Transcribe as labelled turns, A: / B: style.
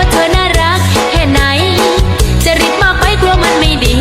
A: ว่าเธอน่ารักแค่ไหน จะรีบมากไปกลัวมันไม่ดี